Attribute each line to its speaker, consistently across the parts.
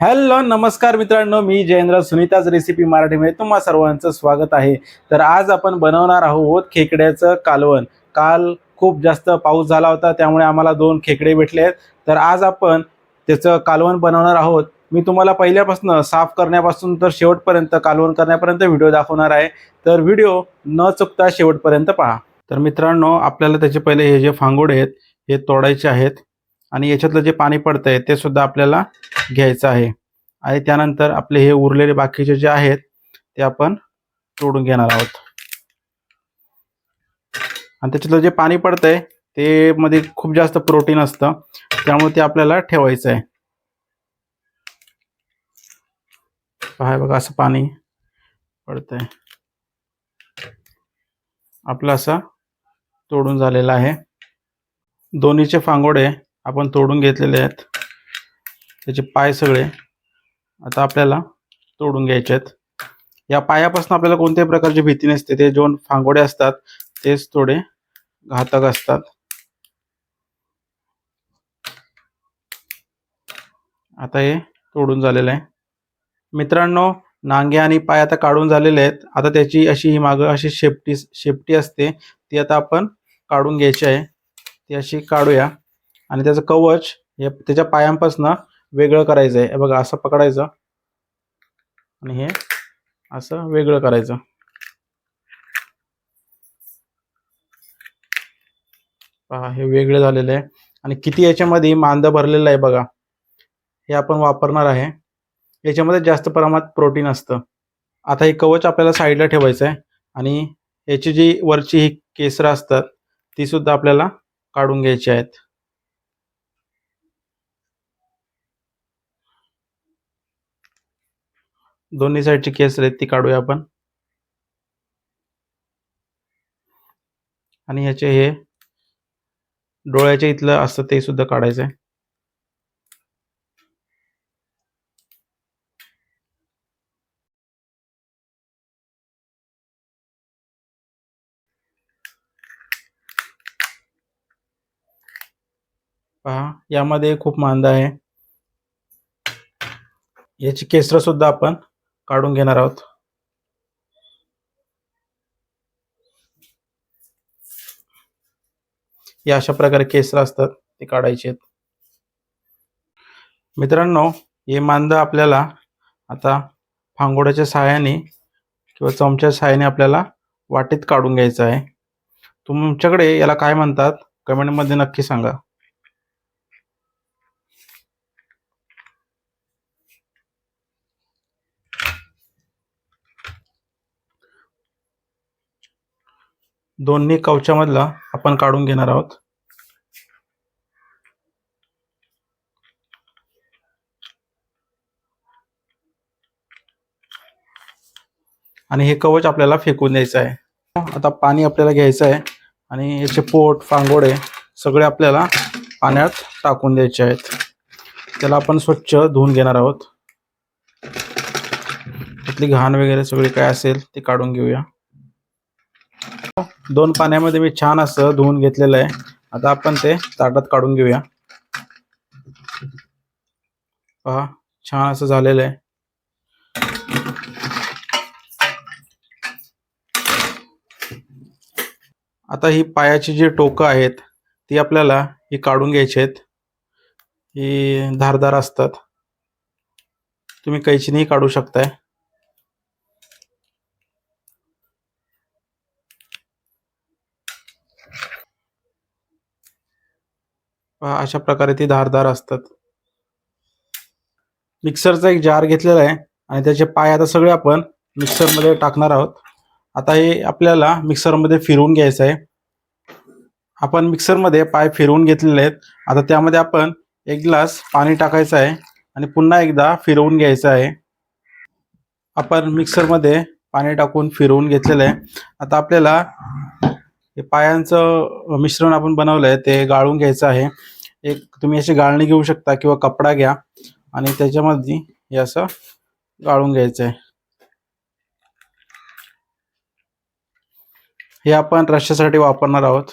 Speaker 1: Hello नमस्कार मित्रांनो मी Jayendra सुनीताच recipe मराठीमध्ये तुम्हा सर्वांचं स्वागत आहे. तर आज आपण बनवणार आहोत खेकड्याचं कालवण. काल खूप जास्त पाऊस झाला होता त्यामुळे आम्हाला दोन खेकडे भेटले आहेत. तर आज आपण त्याचं कालवण बनवणार आहोत. मी तुम्हाला पहिल्यापासून साफ करण्यापासून तर शेवटपर्यंत कालवण करण्यापर्यंत व्हिडिओ दाखवणार आहे. तर व्हिडिओ न चुकता शेवटपर्यंत पहा. तर मित्रांनो आपल्याला त्याचे पहिले हे जे फांगोड आहेत हे तोडायचे आहेत. आणि याच्यातलं जे पाणी पडतंय ते सुद्धा आपल्याला घ्यायचं आहे. आणि त्यानंतर आपले हे उरलेले बाकीचे जे आहेत ते आपण तोडून घेणार आहोत. आणि त्याच्यातलं जे पाणी पडतंय ते मध्ये खूप जास्त प्रोटीन असतं. त्यामुळे ते आपल्याला ठेवायचं आहे. पहा बघा असं पाणी पडतंय. आपलं असं तोडून झालेलं आहे. दोन्हीचे फांगोडे आपण तोडून घेतलेले आहेत. त्याचे पाय सगळे आता आपल्याला तोडून घ्यायचे आहेत. या पायापासून आपल्याला कोणत्याही प्रकारची भीती नसते. ते दोन फांगोडे असतात तेच थोडे घातक असतात. आता हे तोडून झालेलं आहे. मित्रांनो नांगे आणि पाय आता काढून झालेले आहेत. आता त्याची अशी ही मागं अशी शेपटी शेपटी असते. ती आता आपण काढून घ्यायची आहे. ती अशी काढूया. आणि त्याचं कवच हे त्याच्या पायांपासून वेगळं करायचं आहे बघा असं पकडायचं. आणि हे असं वेगळं करायचं. पहा हे वेगळं झालेलं आहे. आणि किती याच्यामध्ये मांद भरलेलं आहे बघा. हे आपण वापरणार आहे. याच्यामध्ये जास्त प्रमाणात प्रोटीन असतं. आता हे कवच आपल्याला साईडला ठेवायचं आहे आणि याची जी वरची ही केसरं असतात ती सुद्धा आपल्याला काढून घ्यायची आहेत. दोन्ही साईडची केस आहेत ती काढूया आपण. आणि ह्याचे हे डोळ्याच्या इथलं असतं ते सुद्धा काढायचं आहे पहा यामध्ये खूप मांदा आहे. याची केसरं सुद्धा आपण काढून घेणार आहोत. या अशा प्रकारे केसर असतात ते काढायचे आहेत. मित्रांनो हे मांद आपल्याला आता फांगोड्याच्या सहाय्याने किंवा चमच्या सहाय्याने आपल्याला वाटीत काढून घ्यायचं आहे. तुमच्याकडे याला काय म्हणतात? कमेंटमध्ये नक्की सांगा. दोन्ही कवचामधला आपण काढून घेणार आहोत. आणि हे कवच आपल्याला फेकून द्यायचं आहे. आता पाणी आपल्याला घ्यायचं आहे आणि याचे पोट फांगोडे सगळे आपल्याला पाण्यात टाकून द्यायचे आहेत. त्याला आपण स्वच्छ धुवून घेणार आहोत. त्यातली घाण वगैरे सगळी काय असेल ते काढून घेऊया. दोन पाण्यामध्ये मी छान असं धुवून घेतलेलं आहे. आता आपण ते ताटात काढून घेऊया. पहा छान असं झालेलं आहे. आता ही पायाची जी टोकं आहेत ती आपल्याला ही काढून घ्यायची आहेत. ही धारदार असतात. तुम्ही कैचीनेही काढू शकताय. पहा अशा प्रकारे ती धारदार असतात. मिक्सरचा एक जार घेतलेला आहे आणि त्याचे पाय आता सगळे आपण मिक्सरमध्ये टाकणार आहोत. आता हे आपल्याला मिक्सरमध्ये फिरवून घ्यायचं आहे. आपण मिक्सरमध्ये पाय फिरवून घेतलेले आहेत. आता त्यामध्ये आपण एक ग्लास पाणी टाकायचं आहे आणि पुन्हा एकदा फिरवून घ्यायचं आहे. आपण मिक्सरमध्ये पाणी टाकून फिरवून घेतलेलं आहे. आता आपल्याला हे पायांचं मिश्रण आपण बनवलं आहे ते गाळून घ्यायचं आहे. एक तुम्ही अशी गाळणी घेऊ शकता किंवा कपडा घ्या आणि त्याच्यामध्ये हे असं गाळून घ्यायचं आहे. हे आपण रश्श्यासाठी वापरणार आहोत.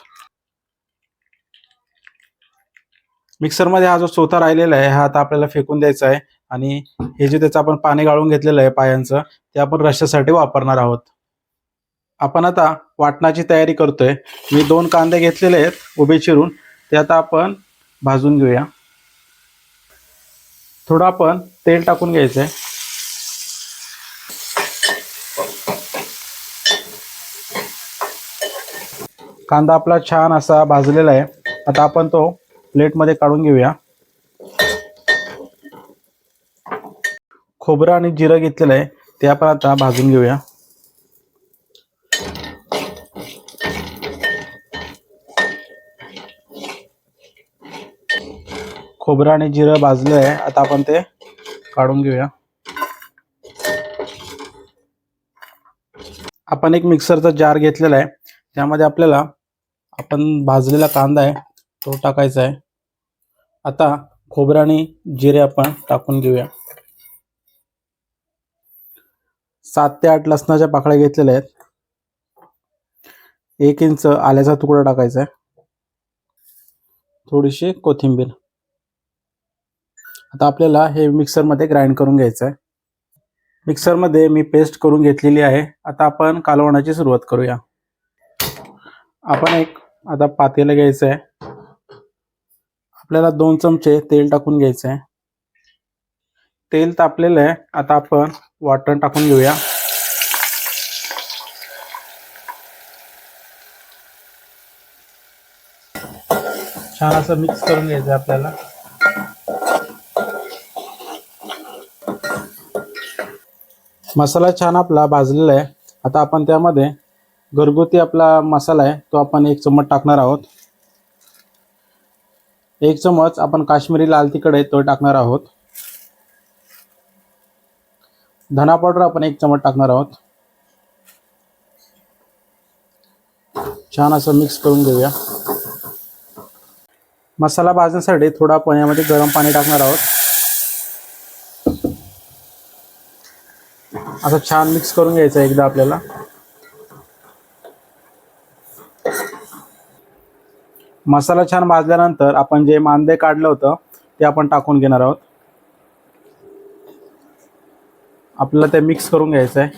Speaker 1: मिक्सरमध्ये हा जो चोथा राहिलेला आहे हा आता आपल्याला फेकून द्यायचा आहे आणि हे जे त्याचं आपण पाणी गाळून घेतलेलं आहे पायांचं ते आपण रश्श्यासाठी वापरणार आहोत. आपण आता वाटणाची तयारी करतोय. मी दोन कांदे घेतलेले आहेत उभे चिरून. ते आता आपण भाजून घेऊया. थोडं आपण तेल टाकून घ्यायचं आहे कांदा आपला छान असा भाजलेला आहे. आता आपण तो प्लेटमध्ये काढून घेऊया. खोबरं आणि जिरं घेतलेलं आहे ते आपण आता भाजून घेऊया. खोबरं आणि जिरं भाजलं आहे. आता आपण ते काढून घेऊया. आपण एक मिक्सरचा जार घेतलेला आहे. त्यामध्ये आपल्याला आपण भाजलेला कांदा आहे तो टाकायचा आहे. आता खोबरं आणि जिरे आपण टाकून घेऊया. सात ते आठ लसणाच्या पाकळ्या घेतलेल्या आहेत. एक इंच आल्याचा तुकडा टाकायचा आहे. थोडीशी कोथिंबीर. आता आपल्याला हे मिक्सरमध्ये ग्राइंड करून घ्यायचं आहे मिक्सरमध्ये मी पेस्ट करून घेतलेली आहे. आता आपण कालवणाची सुरुवात करूया. आपण एक आता पातेलं घ्यायचं आहे आपल्याला दोन चमचे तेल टाकून घ्यायचं आहे तेल तापलेलं आहे. आता आपण वाटण टाकून घेऊया. छान असं मिक्स करून घ्यायचं आहे आपल्याला. मसाला छान आपला भाजलेला आहे. आता आपण त्यामध्ये घरगुती आपला मसाला आहे तो आपण एक चम्मच टाकणार आहोत. एक चम्मच आपण काश्मीरी लाल तिखट आहे तो टाकणार आहोत. धना पावडर आपण एक चमच टाकणार आहोत. छान असं मिक्स करून घेऊया. मसाला भाजण्यासाठी थोडा आपण यामध्ये गरम पाणी टाकणार आहोत. असं छान मिक्स करून घ्यायचं एकदा आपल्याला. मसाला छान भाजल्यानंतर आपण जे मांदे काढलं होतं ते आपण टाकून घेणार आहोत. आपल्याला ते मिक्स करून घ्यायचं आहे.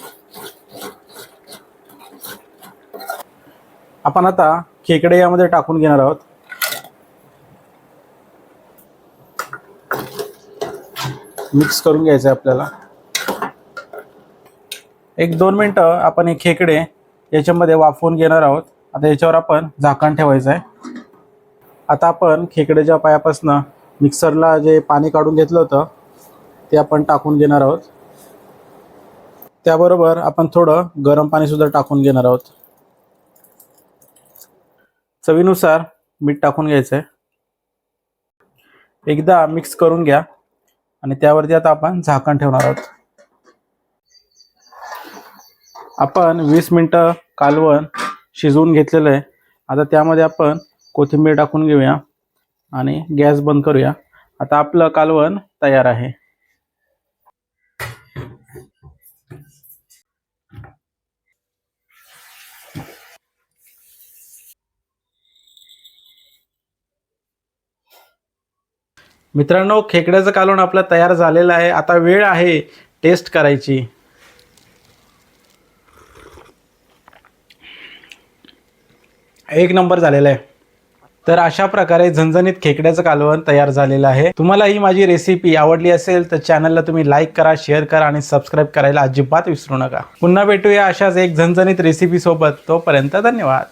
Speaker 1: आपण आता खेकडे यामध्ये टाकून घेणार आहोत. मिक्स करून घ्यायचं आहे आपल्याला. एक दोन मिनटं आपण हे खेकडे याच्यामध्ये वाफवून घेणार आहोत. आता याच्यावर आपण झाकण ठेवायचं आहे. आता आपण खेकड्याच्या पायापासनं मिक्सरला जे पाणी काढून घेतलं होतं ते आपण टाकून घेणार आहोत. त्याबरोबर आपण थोडं गरम पाणी सुद्धा टाकून घेणार आहोत. चवीनुसार मीठ टाकून घ्यायचं आहे एकदा मिक्स करून घ्या आणि त्यावरती आता आपण झाकण ठेवणार आहोत. आपण वीस मिनटं कालवण शिजवून घेतलेलं आहे. आता त्यामध्ये आपण कोथिंबीर टाकून घेऊया आणि गॅस बंद करूया. आता आपलं कालवण तयार आहे. मित्रांनो खेकड्याचं कालवण आपलं तयार झालेलं आहे. आता वेळ आहे टेस्ट करायची. एक नंबर झालेला आहे. तर अशा प्रकारे झणझणीत खेकड्याचं कालवण तयार झालेलं आहे. तुम्हाला ही माझी रेसिपी आवडली असेल तर चॅनलला तुम्ही लाईक करा शेअर करा आणि सबस्क्राईब करायला अजिबात विसरू नका. पुन्हा भेटूया अशाच एक झणझणीत रेसिपी सोबत. तोपर्यंत धन्यवाद.